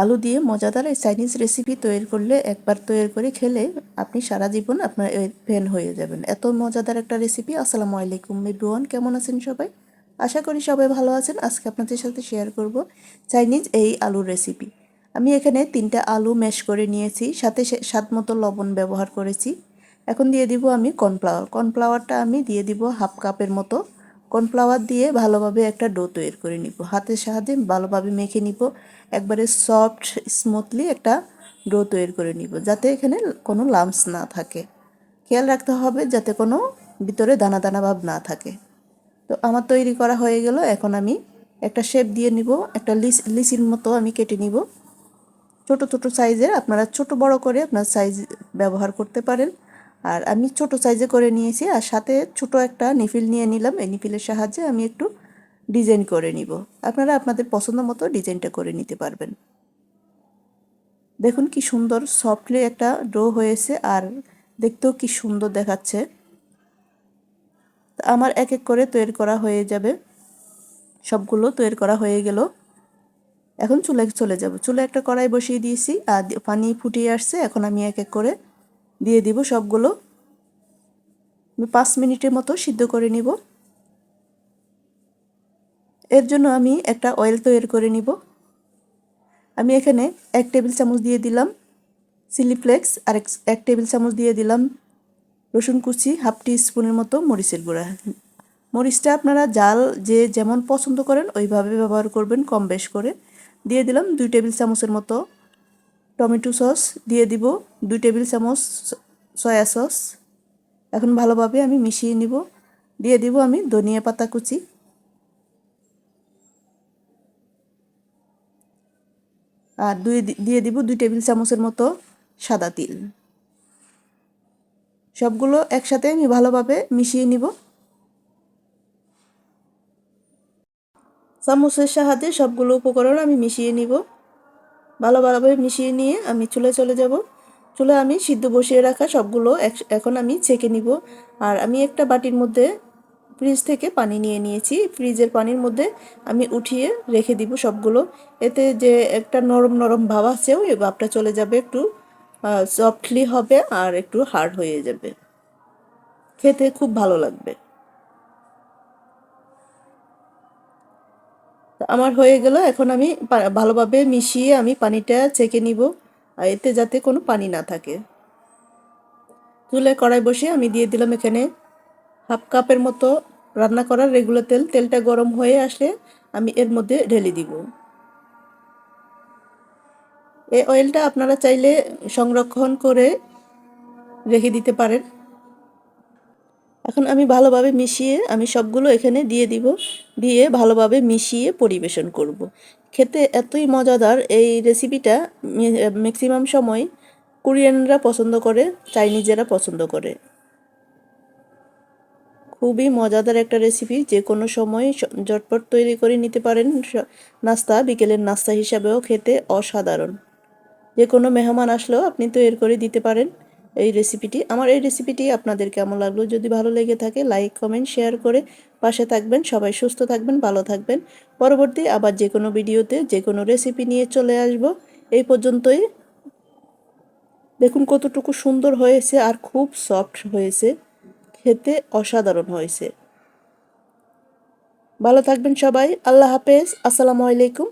আলু দিয়ে মজাদার এই চাইনিজ রেসিপি তৈরি করলে একবার তৈরি করে খেলে আপনি সারা জীবন আপনার ফ্যান হয়ে যাবেন। এত মজাদার একটা রেসিপি আসসালামু আলাইকুম এভরিওয়ান কেমন আছেন সবাই? আশা করি সবাই ভালো আছেন। আজকে আপনাদের সাথে শেয়ার করব চাইনিজ এই আলুর রেসিপি আমি এখানে তিনটা আলু ম্যাশ করে নিয়েছি, সাথে স্বাদ মতো লবণ ব্যবহার করেছি। এখন দিয়ে দিব আমি কর্নফ্লাওয়ার কর্নফ্লাওয়ারটা আমি দিয়ে দিব হাফ কাপের মতো। কর্নফ্লাওয়ার দিয়ে ভালোভাবে একটা ডো তৈরি করে নিব। হাতের সাহায্যে ভালোভাবে মেখে নিব। একবারে সফট স্মুথলি একটা ডো তৈরি করে নিব, যাতে এখানে কোনো লামস না থাকে। খেয়াল রাখতে হবে যাতে কোনো ভিতরে দানা দানা ভাব না থাকে। তো আমার তৈরি করা হয়ে গেল। এখন আমি একটা শেপ দিয়ে নিব। একটা লিস লিসির মতো আমি কেটে নিব। ছোট ছোট সাইজের আপনারা ছোট বড় করে আপনার সাইজ ব্যবহার করতে পারেন। আর আমি ছোট সাইজে করে নিয়েছি আর সাথে ছোট একটা নিফিল নিয়ে নিলাম। এই নিফিলের সাহায্যে আমি একটু ডিজাইন করে নিব। আপনারা আপনাদের পছন্দ মতো ডিজাইনটা করে নিতে পারবেন। দেখুন কি সুন্দর সফটলি একটা ডো হয়েছে আর দেখতেও কি সুন্দর দেখাচ্ছে। আমার এক এক করে তৈরি করা হয়ে যাবে। সবগুলো তৈরি করা হয়ে গেল। এখন চুলে চলে যাব। চুলে একটা কড়াই বসিয়ে দিয়েছি আর পানি ফুটিয়ে আসছে। এখন আমি এক এক করে দিয়ে দিব সবগুলো। আমি পাঁচ মিনিটের মতো সিদ্ধ করে নিব। এর জন্য আমি একটা অয়েল তৈরি করে নিব। আমি এখানে এক টেবিল চামচ দিয়ে দিলাম চিলি ফ্লেক্স আর এক টেবিল চামচ দিয়ে দিলাম রসুন কুচি, হাফ টি স্পুনের মতো মরিচের গুঁড়া। মরিচটা আপনারা জাল যে যেমন পছন্দ করেন, ওইভাবে ব্যবহার করবেন কম বেশ করে। দিয়ে দিলাম দুই টেবিল চামচের মতো টমেটো সস দিয়ে দিব দুই টেবিল চামচ সয়া সস। এখন ভালোভাবে আমি মিশিয়ে নিব। দিয়ে দিব আমি ধনিয়া পাতা কুচি। আর দুই দিয়ে দিব দুই টেবিল চামচের মতো সাদা তিল। সবগুলো একসাথে আমি ভালোভাবে মিশিয়ে নিব। চামচের সাহায্যে সবগুলো উপকরণ আমি মিশিয়ে নিব। ভালো ভালোভাবে মিশিয়ে নিয়ে আমি চুলে চলে যাব। চুলে আমি সিদ্ধ বসিয়ে রাখা সবগুলো এখন আমি ছেঁকে নিব। আর আমি একটা বাটির মধ্যে ফ্রিজ থেকে পানি নিয়ে নিয়েছি। ফ্রিজের পানির মধ্যে আমি উঠিয়ে রেখে দিব সবগুলো। এতে যে একটা নরম নরম ভাব আছে, ওই ভাবটা চলে যাবে একটু সফটলি হবে আর একটু হার্ড হয়ে যাবে। খেতে খুব ভালো লাগবে। আমার হয়ে গেল, এখন আমি ভালোভাবে মিশিয়ে আমি পানিটা ছেঁকে নিব, আর এতে যাতে কোনো পানি না থাকে। চুলে কড়াই বসে আমি দিয়ে দিলাম এখানে হাফ কাপের মতো রান্না করার রেগুলার তেল। তেলটা গরম হয়ে আসলে আমি এর মধ্যে ঢেলে দিব। এই অয়েলটা আপনারা চাইলে সংরক্ষণ করে রেখে দিতে পারেন। এখন আমি ভালোভাবে মিশিয়ে আমি সবগুলো এখানে দিয়ে দিব, দিয়ে ভালোভাবে মিশিয়ে পরিবেশন করব। খেতে এতই মজাদার, এই রেসিপিটা ম্যাক্সিমাম সময় কোরিয়ানরা পছন্দ করে, চাইনিজেরা পছন্দ করে। খুবই মজাদার একটা রেসিপি যে কোনো সময় ঝটপট তৈরি করে নিতে পারেন। নাস্তা, বিকেলের নাস্তা হিসাবেও খেতে অসাধারণ। যে কোনো মেহমান আসলেও আপনি তৈরি করে দিতে পারেন। এই রেসিপিটি আমার এই রেসিপিটি আপনাদের কেমন লাগল? যদি ভালো লেগে থাকে লাইক কমেন্ট শেয়ার করে পাশে থাকবেন। সবাই সুস্থ থাকবেন, ভালো থাকবেন। পরবর্তী আবার যে কোনো ভিডিওতে, যে কোনো রেসিপি নিয়ে চলে আসব। এই পর্যন্তই। দেখুন কতটুকু সুন্দর হয়েছে আর খুব সফট হয়েছে। খেতে অসাধারণ হয়েছে। ভালো থাকবেন সবাই। আল্লাহ হাফেজ। আসসালামু আলাইকুম।